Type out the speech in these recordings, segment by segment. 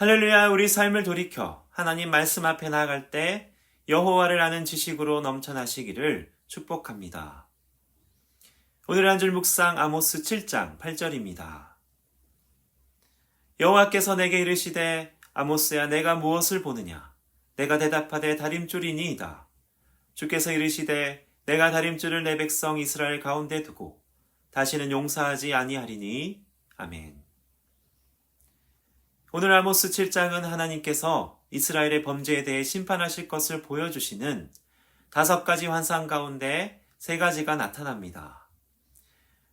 할렐루야 우리 삶을 돌이켜 하나님 말씀 앞에 나아갈 때 여호와를 아는 지식으로 넘쳐나시기를 축복합니다. 오늘 한 줄 묵상 아모스 7장 8절입니다. 여호와께서 내게 이르시되 아모스야 내가 무엇을 보느냐 내가 대답하되 다림줄이니이다. 주께서 이르시되 내가 다림줄을 내 백성 이스라엘 가운데 두고 다시는 용서하지 아니하리니 아멘. 오늘 아모스 7장은 하나님께서 이스라엘의 범죄에 대해 심판하실 것을 보여주시는 다섯 가지 환상 가운데 세 가지가 나타납니다.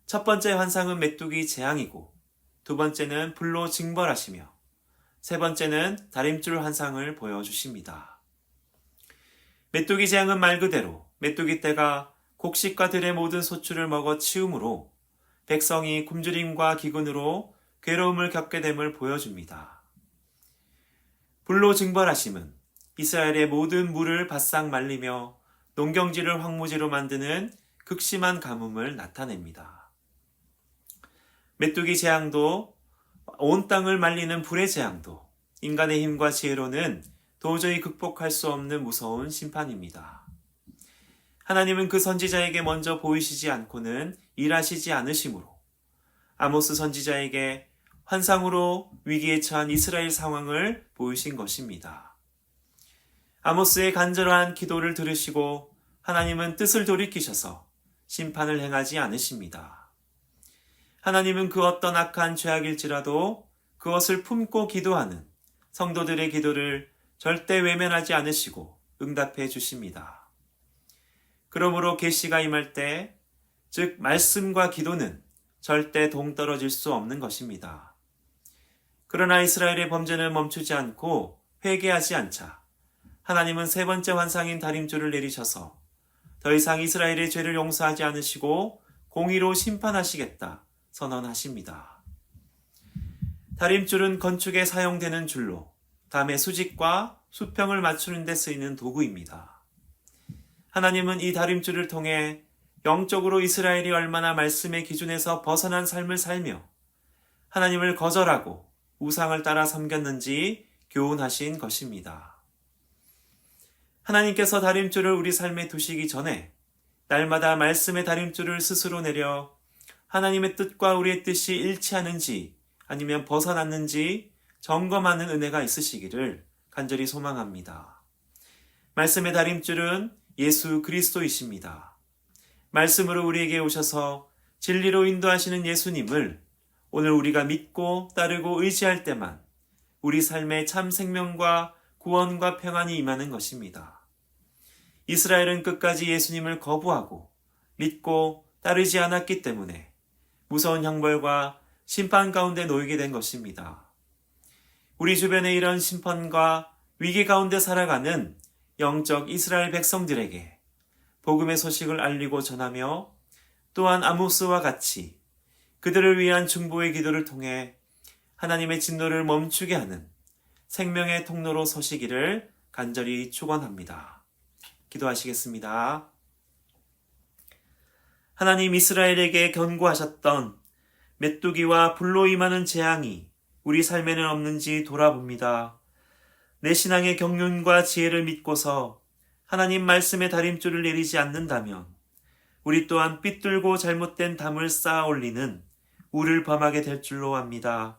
첫 번째 환상은 메뚜기 재앙이고, 두 번째는 불로 징벌하시며, 세 번째는 다림줄 환상을 보여주십니다. 메뚜기 재앙은 말 그대로 메뚜기 떼가 곡식과 들의 모든 소출을 먹어 치움으로 백성이 굶주림과 기근으로 괴로움을 겪게 됨을 보여줍니다. 불로 징벌하심은 이스라엘의 모든 물을 바싹 말리며 농경지를 황무지로 만드는 극심한 가뭄을 나타냅니다. 메뚜기 재앙도 온 땅을 말리는 불의 재앙도 인간의 힘과 지혜로는 도저히 극복할 수 없는 무서운 심판입니다. 하나님은 그 선지자에게 먼저 보이시지 않고는 일하시지 않으시므로 아모스 선지자에게 환상으로 위기에 처한 이스라엘 상황을 보이신 것입니다. 아모스의 간절한 기도를 들으시고 하나님은 뜻을 돌이키셔서 심판을 행하지 않으십니다. 하나님은 그 어떤 악한 죄악일지라도 그것을 품고 기도하는 성도들의 기도를 절대 외면하지 않으시고 응답해 주십니다. 그러므로 계시가 임할 때, 즉 말씀과 기도는 절대 동떨어질 수 없는 것입니다. 그러나 이스라엘의 범죄는 멈추지 않고 회개하지 않자 하나님은 세 번째 환상인 다림줄을 내리셔서 더 이상 이스라엘의 죄를 용서하지 않으시고 공의로 심판하시겠다 선언하십니다. 다림줄은 건축에 사용되는 줄로 담의 수직과 수평을 맞추는 데 쓰이는 도구입니다. 하나님은 이 다림줄을 통해 영적으로 이스라엘이 얼마나 말씀의 기준에서 벗어난 삶을 살며 하나님을 거절하고 우상을 따라 섬겼는지 교훈하신 것입니다. 하나님께서 다림줄을 우리 삶에 두시기 전에 날마다 말씀의 다림줄을 스스로 내려 하나님의 뜻과 우리의 뜻이 일치하는지 아니면 벗어났는지 점검하는 은혜가 있으시기를 간절히 소망합니다. 말씀의 다림줄은 예수 그리스도이십니다. 말씀으로 우리에게 오셔서 진리로 인도하시는 예수님을 오늘 우리가 믿고 따르고 의지할 때만 우리 삶에 참 생명과 구원과 평안이 임하는 것입니다. 이스라엘은 끝까지 예수님을 거부하고 믿고 따르지 않았기 때문에 무서운 형벌과 심판 가운데 놓이게 된 것입니다. 우리 주변에 이런 심판과 위기 가운데 살아가는 영적 이스라엘 백성들에게 복음의 소식을 알리고 전하며 또한 아모스와 같이 그들을 위한 중보의 기도를 통해 하나님의 진노를 멈추게 하는 생명의 통로로 서시기를 간절히 축원합니다. 기도하시겠습니다. 하나님 이스라엘에게 경고하셨던 메뚜기와 불로 임하는 재앙이 우리 삶에는 없는지 돌아봅니다. 내 신앙의 경륜과 지혜를 믿고서 하나님 말씀의 다림줄을 내리지 않는다면 우리 또한 삐뚤고 잘못된 담을 쌓아 올리는 우를 범하게 될 줄로 압니다.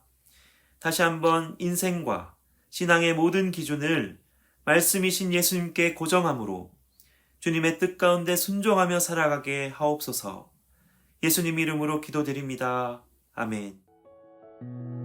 다시 한번 인생과 신앙의 모든 기준을 말씀이신 예수님께 고정함으로 주님의 뜻 가운데 순종하며 살아가게 하옵소서 예수님 이름으로 기도드립니다. 아멘.